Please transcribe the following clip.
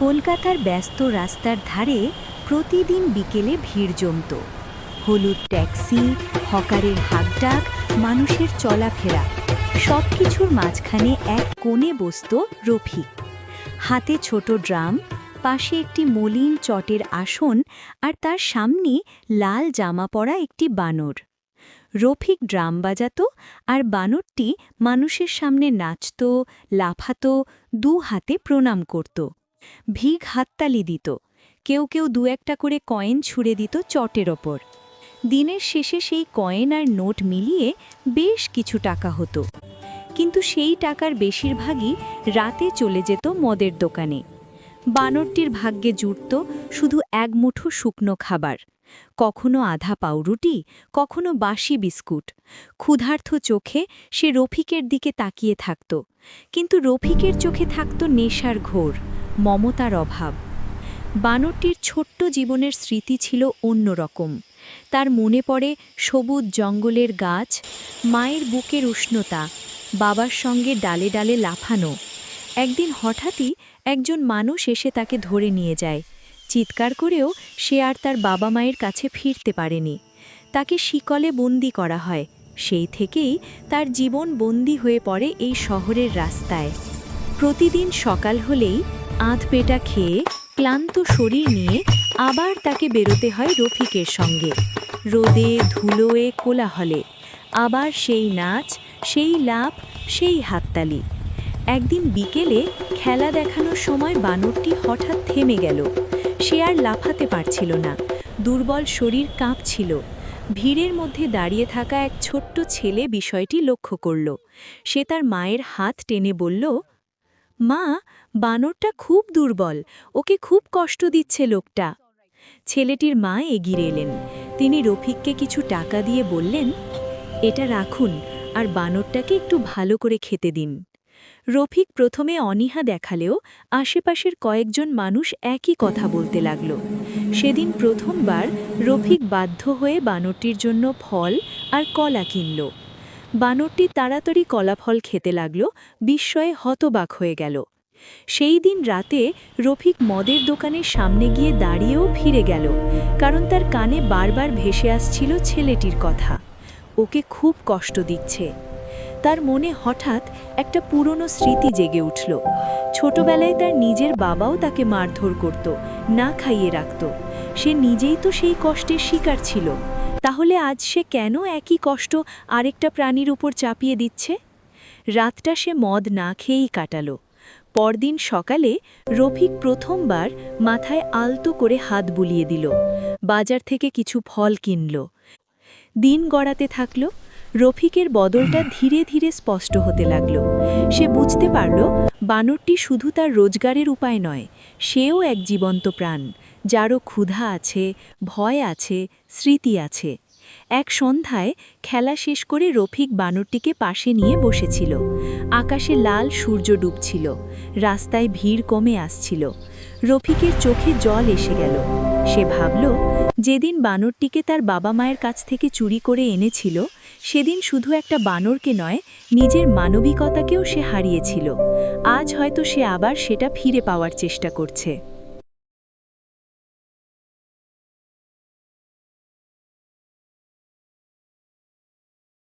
কলকাতার ব্যস্ত রাস্তার ধারে প্রতিদিন বিকেলে ভিড় জমত। হলুদ ট্যাক্সি, হকারের হাকডাক, মানুষের চলাফেরা সব কিছুর মাঝখানে এক কোণে বসত রফিক। হাতে ছোট ড্রাম, পাশে একটি মলিন চটের আসন আর তার সামনে লাল জামা পরা একটি বানর। রফিক ড্রাম বাজাতো আর বানরটি মানুষের সামনে নাচত, লাফাতো, দু হাতে প্রণাম করত। ভিগ হাততালি দিত। কেউ কেউ দু একটা করে কয়েন ছুঁড়ে দিত চটের ওপর। দিনের শেষে সেই কয়েন আর নোট মিলিয়ে বেশ কিছু টাকা হতো। কিন্তু সেই টাকার বেশিরভাগই রাতে চলে যেত মদের দোকানে। বানরটির ভাগ্যে জুটত শুধু এক মুঠো শুকনো খাবার। কখনো আধা পাউরুটি, কখনো বাসি বিস্কুট। ক্ষুধার্থ চোখে সে রফিকের দিকে তাকিয়ে থাকত। কিন্তু রফিকের চোখে থাকত নেশার ঘোর। মমতার অভাব। বানরটির ছোট্ট জীবনের স্মৃতি ছিল অন্যরকম। তার মনে পড়ে সবুজ জঙ্গলের গাছ, মায়ের বুকের উষ্ণতা, বাবার সঙ্গে ডালে ডালে লাফানো। একদিন হঠাৎই একজন মানুষ এসে তাকে ধরে নিয়ে যায়। চিৎকার করেও সে আর তার বাবা মায়ের কাছে ফিরতে পারেনি। তাকে শিকলে বন্দি করা হয়। সেই থেকেই তার জীবন বন্দি হয়ে পড়ে এই শহরের রাস্তায়। প্রতিদিন সকাল হলেই আধ পেটা খেয়ে ক্লান্ত শরীর নিয়ে আবার তাকে বেরোতে হয় রফিকের সঙ্গে। রোদে, ধুলোয়ে, কোলাহলে। আবার সেই নাচ, সেই লাভ সেই হাততালি। একদিন বিকেলে খেলা দেখানোর সময় বানরটি হঠাৎ থেমে গেল। সে আর লাফাতে পারছিল না। দুর্বল শরীর কাঁপছিল। ভিড়ের মধ্যে দাঁড়িয়ে থাকা এক ছোট্ট ছেলে বিষয়টি লক্ষ্য করল। সে তার মায়ের হাত টেনে বলল মা, বানরটা খুব দুর্বল, ওকে খুব কষ্ট দিচ্ছে লোকটা। ছেলেটির মা এগিয়ে এলেন। তিনি রফিককে কিছু টাকা দিয়ে বললেন, এটা রাখুন, আর বানরটাকে একটু ভালো করে খেতে দিন। রফিক প্রথমে অনীহা দেখালেও আশেপাশের কয়েকজন মানুষ একই কথা বলতে লাগল। সেদিন প্রথমবার রফিক বাধ্য হয়ে বানরটির জন্য ফল আর কলা কিনল। বানরটি তাড়াতাড়ি কলাফল খেতে লাগল, বিস্ময়ে হতবাক হয়ে গেল। সেই দিন রাতে রফিক মদের দোকানের সামনে গিয়ে দাঁড়িয়েও ফিরে গেল, কারণ তার কানে বারবার ভেসে আসছিল ছেলেটির কথা। ওকে খুব কষ্ট দিচ্ছে। তার মনে হঠাৎ একটা পুরনো স্মৃতি জেগে উঠল। ছোটবেলায় তার নিজের বাবাও তাকে মারধর করত, না খাইয়ে রাখত। সে নিজেই তো সেই কষ্টের শিকার ছিল। তাহলে আজ সে কেন একই কষ্ট আরেকটা প্রাণীর উপর চাপিয়ে দিচ্ছে? রাতটা সে মদ না খেয়েই কাটালো। পরদিন সকালে রফিক প্রথমবার মাথায় আলতো করে হাত বুলিয়ে দিল। বাজার থেকে কিছু ফল কিনল। দিন গড়াতে থাকল। রফিকের বদলটা ধীরে ধীরে স্পষ্ট হতে লাগল। সে বুঝতে পারল, বানরটি শুধু তার রোজগারের উপায় নয়, সেও এক জীবন্ত প্রাণ। যারও ক্ষুধা আছে, ভয় আছে, স্মৃতি আছে। এক সন্ধ্যায় খেলা শেষ করে রফিক বানরটিকে পাশে নিয়ে বসেছিল। আকাশে লাল সূর্য ডুবছিল। রাস্তায় ভিড় কমে আসছিল। রফিকের চোখে জল এসে গেল। সে ভাবল, যেদিন বানরটিকে তার বাবা মায়ের কাছ থেকে চুরি করে এনেছিল, সেদিন শুধু একটা বানরকে নয়, নিজের মানবিকতাকেও সে হারিয়েছিল। আজ হয়তো সে আবার সেটা ফিরে পাওয়ার চেষ্টা করছে।